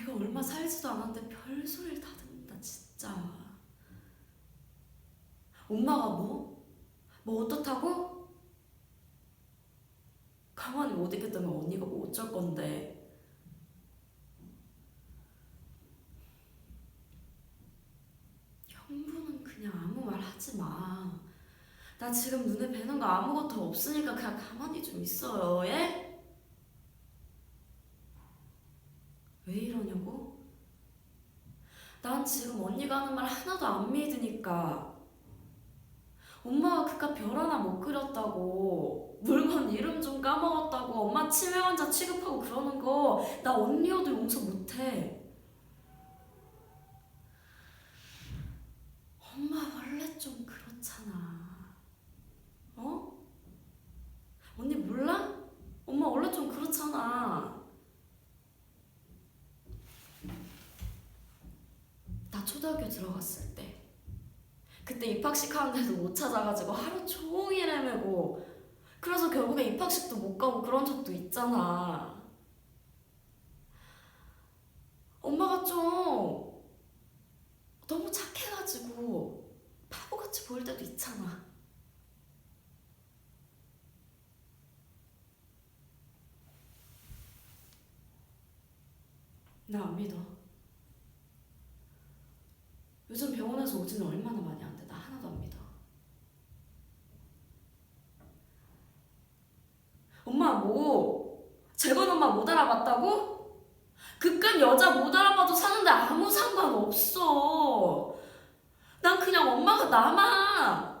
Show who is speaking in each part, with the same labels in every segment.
Speaker 1: 내가 얼마 살지도 않았는데 별소리를 다 듣는다 진짜 엄마가 뭐? 뭐 어떻다고? 가만히 못 있겠다면 언니가 뭐 어쩔 건데 형부는 그냥 아무 말 하지 마. 나 지금 눈에 뵈는 거 아무것도 없으니까 그냥 가만히 좀 있어요, 예? 왜 이러냐고? 난 지금 언니가 하는 말 하나도 안 믿으니까. 엄마가 그깟 별 하나 못 그렸다고, 물건 이름 좀 까먹었다고, 엄마 치매 환자 취급하고 그러는 거, 나 언니여도 용서 못해. 엄마 원래 좀 그렇잖아. 어? 언니 몰라? 엄마 원래 좀 그렇잖아. 나 초등학교 들어갔을 때 그때 입학식 하는데도 못 찾아가지고 하루 종일 헤매고 그래서 결국에 입학식도 못 가고 그런 적도 있잖아. 엄마가 좀 너무 착해가지고 바보같이 보일 때도 있잖아. 나 안 믿어. 요즘 병원에서 오지는 얼마나 많이 안 돼. 나 하나도 안 믿어. 엄마 뭐? 재건 엄마 못 알아봤다고? 그깟 여자 못 알아봐도 사는데 아무 상관 없어. 난 그냥 엄마가 나만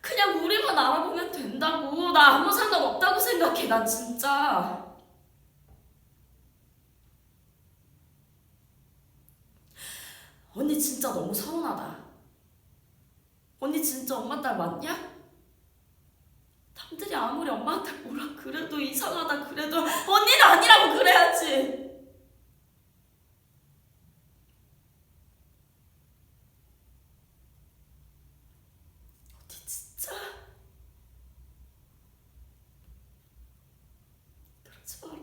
Speaker 1: 그냥 우리만 알아보면 된다고. 나 아무 상관 없다고 생각해. 난 진짜. 언니 진짜 너무 서운하다. 언니 진짜 엄마 딸 맞냐? 남들이 아무리 엄마한테 뭐라 그래도 이상하다 그래도 언니는 아니라고 그래야지. 진짜 그러지 마라.